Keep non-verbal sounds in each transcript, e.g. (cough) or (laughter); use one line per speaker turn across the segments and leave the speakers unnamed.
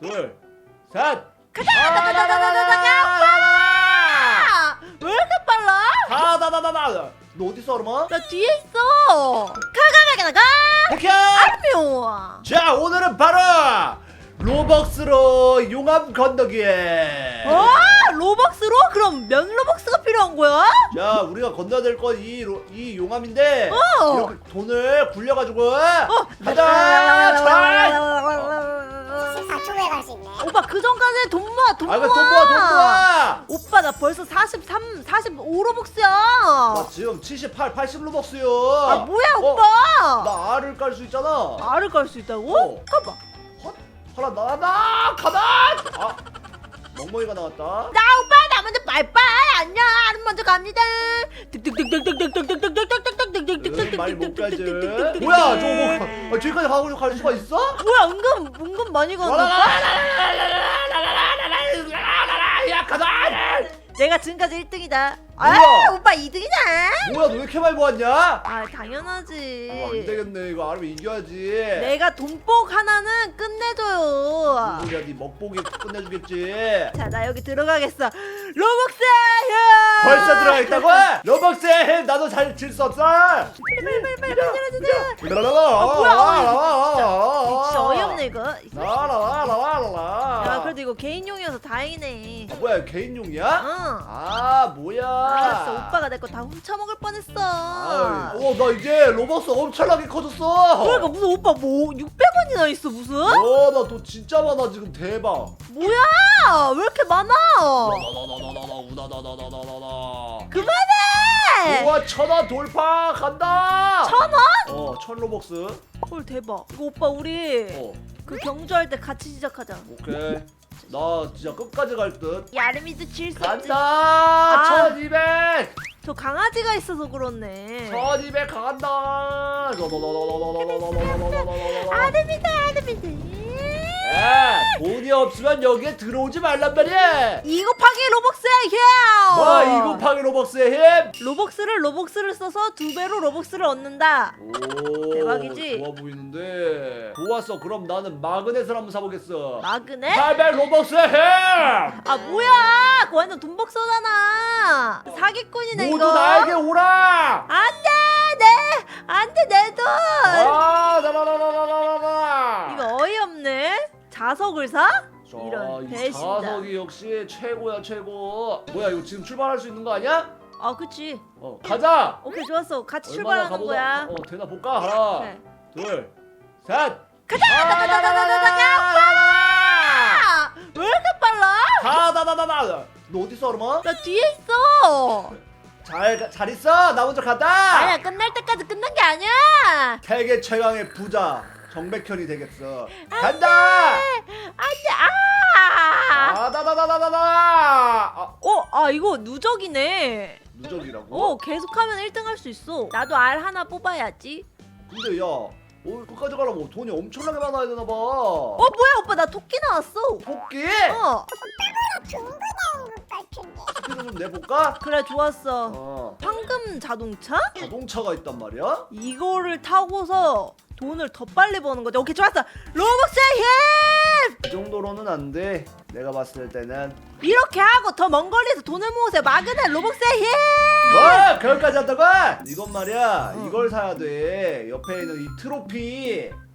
둘, 셋.
아, 왜 이렇게 빨라?
가다다다다. 너 어디 있어, 얼마?
나 뒤에 있어. 가가가가 가.
백현.
묘.
자, 오늘은 바로 로벅스로 용암 건너기에.
어? 로벅스로? 그럼 몇 로벅스가 필요한 거야?
자, 우리가 건너야 될 건 이 이 용암인데
어.
이렇게 돈을 굴려가지고
어.
가자. 잘.
14 초에 갈 수 있네.
오빠 그 전까지 돈 모아 돈
아,
모아.
이거 돈 모아, 돈 모아.
오빠 나 벌써 43, 45 로벅스야.
나 지금 78, 80 로벅스요.
아 뭐야
어,
오빠?
나 알을 깔 수 있잖아.
알을 깔 수 있다고?
어.
가봐.
헛, 하나 나나 가만. 아, 멍멍이가 나왔다.
나 오빠 나 먼저 빠이빠이 안녕 알은 먼저 갑니다.
응, 많이 못 가지. 뭐야, 저거 뭐, 아, 저기까지 가고 갈 수가 있어?
뭐야 은근 은근 많이 가는?
야, 가자.
내가 지금까지 1등이다.
뭐야?
아 오빠 2등이다.
뭐야, 너 왜 이렇게 많이 모았냐?
아 당연하지.
아, 안 되겠네. 이거 알면 이겨야지.
내가 돈복 하나는 끝내줘요.
야, 네 먹보기 끝내주겠지.
자, 나 여기 들어가겠어. 로벅스!
벌써 들어가 있다고? 로벅스 해. 나도 잘 질 수 없어.
빨리 빨리 빨리 빨리 들어주세요.
아,
뭐야, 진짜 어이없네 이거.
라라라라라라.
야, 그래도 이거 개인용이어서 다행이네.
아, 뭐야 개인용이야?
응.
아 뭐야?
알았어, 오빠가 내 거 다 훔쳐먹을 뻔했어.
어나 이제 로벅스 엄청나게 커졌어.
그러니까 무슨 오빠 뭐 600원이나 있어 무슨?
어나 돈 진짜 많아 지금 대박.
뭐야? 왜 이렇게 많아?
나나나나나나 우나나나나나나.
그만해!
우와 천원 돌파 간다.
천 원?
어천 로벅스.
헐 대박. 이거 오빠 우리
어
그 경주할 때 같이 시작하자.
오케이. 나 진짜 끝까지 갈 듯.
야름이도 질수 없지.
간다. 천이백.
저 강아지가 있어서 그렇네.
천이백 간다.
아름이다 아름이다.
에 돈이 없으면 여기에 들어오지 말란 말이야.
이 곱하기 로벅스의 힘!
뭐 이거 파기 로벅스의 힘.
로벅스를 로벅스를 써서 두 배로 로벅스를 얻는다.
오,
대박이지?
좋아 보이는데. 좋았어. 그럼 나는 마그넷을 한번 사보겠어.
마그넷?
800 로벅스의 힘.
아 뭐야? 그거 완전 돈복서잖아. 사기꾼이네
모두
이거.
나에게 오라.
안돼 내 안돼 내 돈.
아, 나나나나나나나.
이거. 자석을 사?
자,
이런
이
배신자.
자석이 역시 최고야 최고. 뭐야 이거 지금 출발할 수 있는 거 아니야?
아 그치.
어 가자.
오케이 좋았어. 같이
얼마나
출발하는
가보자.
거야.
어 되나 볼까 하나,
그래.
둘, 셋.
가자. 아, 왜 이렇게 빨라?
가다다다다. 너 어디 있어 얼마?
나 뒤에 있어.
잘 잘 있어. 나 먼저 간다.
아니야 끝날 때까지 끝난 게 아니야.
세계 최강의 부자 정백현이 되겠어. 간다.
안돼 아.
아다다다다다다. 아,
어, 아 이거 누적이네.
누적이라고?
어, 계속하면 1등 할 수 있어. 나도 알 하나 뽑아야지.
근데 야, 어, 끝까지 가려면 돈이 엄청나게 많아야 되나 봐.
어, 뭐야 오빠 나 토끼 나왔어.
토끼?
어,
것 같은데.
좀 내볼까?
그래 좋았어.
어.
황금 자동차?
자동차가 있단 말이야?
이거를 타고서 돈을 더 빨리 버는 거지. 오케이 좋았어. 로벅스의 힘!
이 정도로는 안 돼. 내가 봤을 때는.
이렇게 하고 더 먼 거리에서 돈을 모으세요. 마그넷 로벅스의 힘!
뭐? 그걸까지 한다고? 이건 말이야.
어.
이걸 사야 돼. 옆에 있는 이 트로피.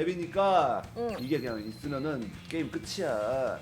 맵이니까
응.
이게 그냥 있으면은 게임 끝이야.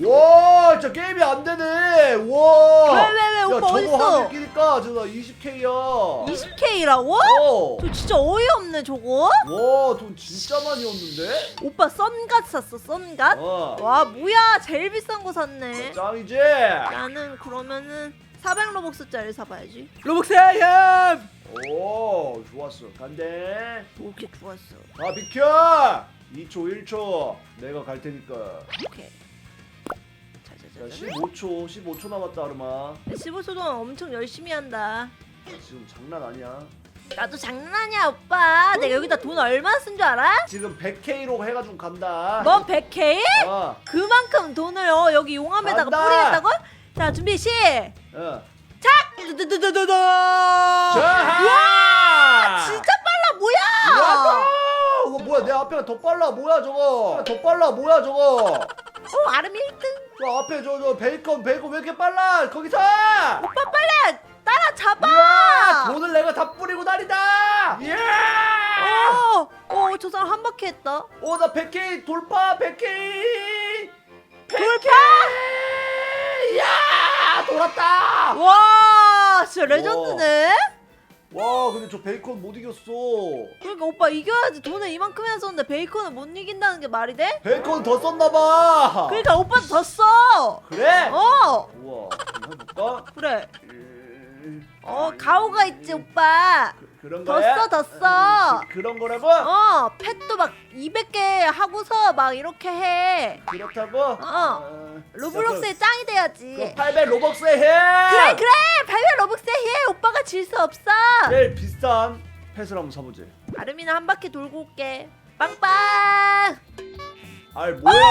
와, 진짜 게임이 안 되네. 와.
왜, 왜, 왜,
야,
오빠
저거
어딨어?
하늘 끼니까 저거 20K야.
20K라고?
어.
저 진짜 어이없네 저거
와, 돈 진짜 많이 얻는데?
오빠 썬갓 샀어 썬갓?
어.
와 뭐야 제일 비싼 거 샀네
짱이지?
나는 그러면은 400 로벅스짜리 사봐야지 로벅스의 힘!
오, 좋았어. 간대.
오케이 좋았어
아, 비켜! 2초 1초 내가 갈 테니까
오케이.
자
자자자.
15초 15초 남았다 아르마
15초 동안 엄청 열심히 한다.
지금 장난 아니야
나도 장난이야 오빠. 내가 여기다 돈 얼마 쓴 줄 알아?
지금 100K로 해가지고 간다
뭐 100K?
어,
그만큼 돈을 어, 여기 용암에다가
간다.
뿌리겠다고? 자 준비 시.
어.
두두두두두두.
자
진짜 빨라 뭐야?
어, 뭐야 내 앞에가 더 빨라 뭐야 저거 더 빨라 뭐야 저거
어 아름이 1등.
저 앞에 저 저 베이컨 베이컨 왜 이렇게 빨라 거기서
오빠 빨리 따라 잡아.
돈을 내가 다 뿌리고 다닌다 예
어, 어, 저 사람 한 바퀴 했다.
오나 100K 돌파 100K
돌파!
야 돌았다
와, 진짜 레전드네.
와 근데 저 베이컨 못 이겼어
그러니까 오빠 이겨야지 돈을 이만큼이나 썼는데 베이컨을 못 이긴다는 게 말이 돼?
베이컨 더 썼나봐
그러니까 오빠도 더 써.
그래?
어,
우와 해볼까?
그래.
음,
어, 가오가 있지 오빠.
그,
더
거야?
써, 더 써.
그, 그런 거라고?
어, 펫도 막 200개 하고서 막 이렇게 해.
그렇다고?
어. 로블록스에 짱이 돼야지.
800 로벅스에 해!
그래, 그래. 발매. 오빠가 질 수 없어.
제일 비싼 펫을 한번 사보지
아름이는 한 바퀴 돌고 올게. 빵빵.
아이 뭐야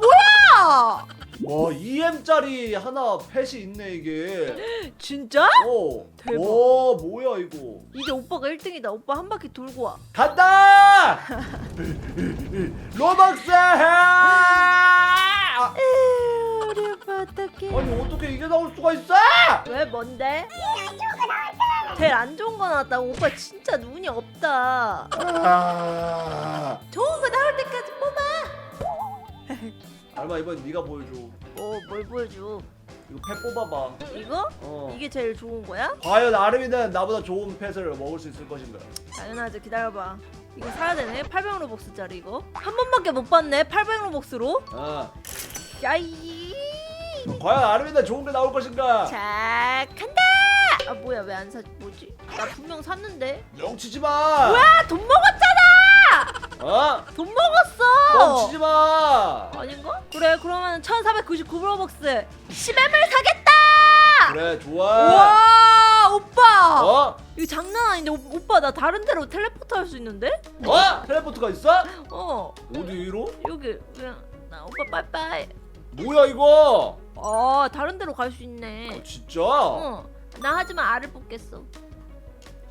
뭐야?
와 2M짜리 하나 펫이 있네 이게
진짜?
오
대박.
오 뭐야 이거
이제 오빠가 1등이다. 오빠 한 바퀴 돌고 와.
간다! (laughs) 로벅스 해! 아,
에휴, 우리 오빠 어떡해.
아니 어떻게 이게 나올 수가 있어?
왜 뭔데?
안 좋은 거 나왔어.
제일 안 좋은 거 나왔다고. 오빠 진짜 눈이 없다.
아...
좋은 거 나올 때까지 뽑아.
알마 이번 네가 보여줘
어, 뭘 보여줘?
이거 펫 뽑아봐
이거?
어.
이게 제일 좋은 거야?
과연 아름이는 나보다 좋은 펫을 먹을 수 있을 것인가
당연하지. 기다려봐. 이거 사야 되네. 800 로벅스짜리 이거. 한 번밖에 못 봤네. 800 로벅스로.
아
야이.
과연 아름이는 좋은 게 나올 것인가
자, 간다. 아 뭐야 왜안 사? 뭐지? 나 분명 샀는데.
멍치지 마
뭐야 돈 먹었잖아.
어?
돈 먹었어.
멍치지 마
아닌가? 그래 그러면 1499로벅스 10M을 사겠다.
그래 좋아
와 오빠.
어?
이거 장난 아닌데 오, 오빠 나 다른 데로 텔레포트 할 수 있는데?
어? 텔레포트가 있어?
어
어디로?
여기 그냥 나 오빠 빠이빠이.
뭐야 이거
아 다른 데로 갈 수 있네.
어, 진짜?
어. 나 하지만 알을 뽑겠어.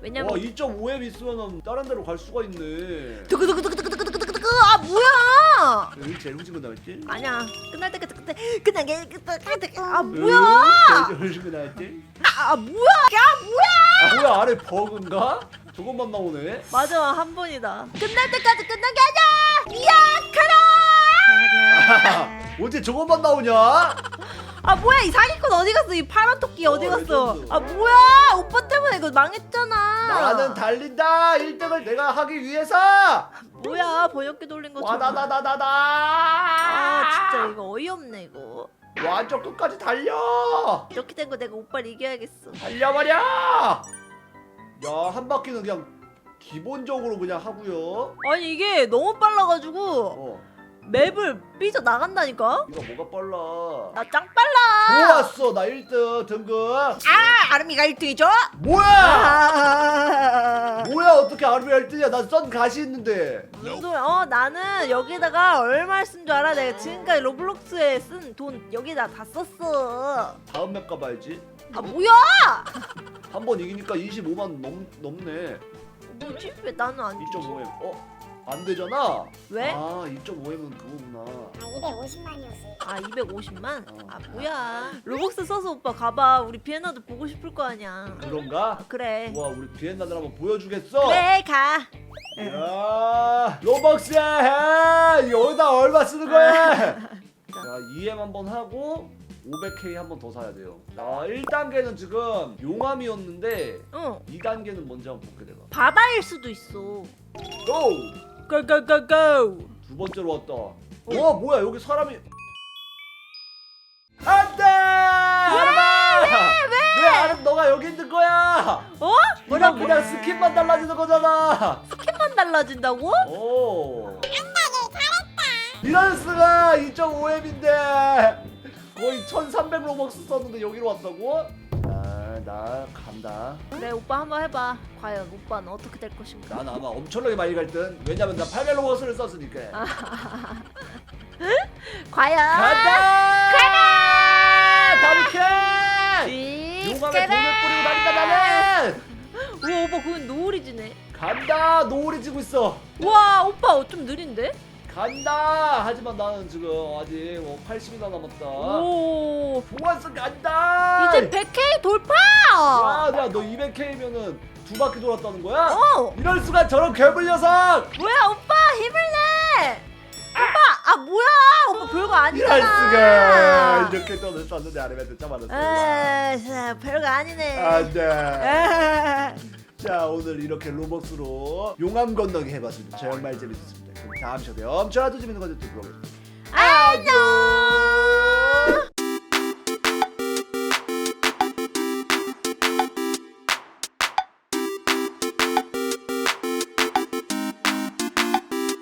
왜냐면
와 2.5M 있으면 다른 데로 갈 수가 있네
두구두구두구두구두구두구 아 뭐야?
여기 제일 후진 거 나왔지?
아니야 끝날 때까지 끝날 끝나게 끝나게 아
응,
뭐야?
제일 후진 거 나왔지?
아 뭐야? 야 뭐야?
아 뭐야 아래 버그인가? 저것만 나오네
맞아 한 번이다. 끝날 때까지 끝나게 하자. 미약하라.
언제 (laughs) 저것만 나오냐?
아 뭐야 이 사기꾼 어디 갔어? 이 파란 토끼 어디
어,
갔어?
레전드.
아 뭐야? 오빠 때문에 이거 망했잖아.
나는 달린다 1등을 내가 하기 위해서
뭐야 번역기 돌린 것처럼.
와다다다다다
아 진짜 이거 어이없네 이거.
완전 끝까지 달려
이렇게 된 거 내가 오빠를 이겨야겠어.
달려버려 야한 바퀴는 그냥 기본적으로 그냥 하고요
아니 이게 너무 빨라가지고
어
맵을 삐져 나간다니까?
이거 뭐가 빨라
나 짱 빨라.
좋았어 나 1등 등급
아 아름이가 1등이죠?
뭐야
아.
뭐야 어떻게 아르비 1등이야 나 썬 가시 있는데
무슨 소리야? 어 나는 여기다가 얼마 쓴줄 알아? 내가 지금까지 로블록스에 쓴 돈 여기다 다 썼어.
다음 맵 가봐야지
아 뭐야?
한 번 이기니까 25만 넘, 넘네
뭐지? 왜 나는 안 주지?
2.5M 어? 안 되잖아
왜?
아 2.5M은 그거구나
아 250만이었어.
아 250만?
어.
아 뭐야? 로벅스 써서 오빠 가봐. 우리 비엔나도 보고 싶을 거 아니야.
그런가?
그래.
와 우리 비엔나들 한번 보여주겠어?
그래 가.
야 로벅스 해 여기다 얼마 쓰는 거야 자 2M 한번 하고 500K 한 번 더 사야 돼요 아 1단계는 지금 용암이었는데
응.
2단계는 뭔지 한번 볼게 내가
바다일 수도 있어.
고!
고고고고.
두 번째로 왔다. 와 뭐야 여기 사람이. 안돼! 아름아! 왜, 왜 아름 너가 여기 있는 거야?
어?
이건 그냥 스킨만 달라지는 거잖아.
스킨만 달라진다고?
오 수가 2.5M인데 거의 1300 로벅스 썼는데 여기로 왔다고? 아, 나 간다.
그래 오빠 한번 해봐. 과연 오빠는 어떻게 될 것인가?
난 아마 엄청나게 많이 갈 듯. 왜냐면 나800 로벅스를 썼으니까. (laughs)
과연
간다!
빅
용암에 돈을 뿌리고 다닌다 나는!
우와 오빠 그건 노을이지네.
간다! 노을이 지고 있어.
와 오빠 좀 느린데?
간다! 하지만 나는 지금 아직 뭐 80이나 남았다.
오
좋았어 간다!
이제 100K 돌파!
야, 야, 너 200K면은 두 바퀴 돌았다는 거야?
어
이럴 수가 저런 괴물 녀석!
뭐야 오빠 힘을 내! 오빠 아 뭐야 오빠 별거
이럴
아니잖아.
수가! 이렇게 돈을 썼는데 안 하면 진짜 많았어.
에 별거 아니네.
안 돼.
에.
자 오늘 이렇게 로벅스로 용암 건너기 해봤습니다. 정말 재밌었습니다. 다음 시간에 엄청 아주 재밌는 것들 또 보겠습니다.
안녕.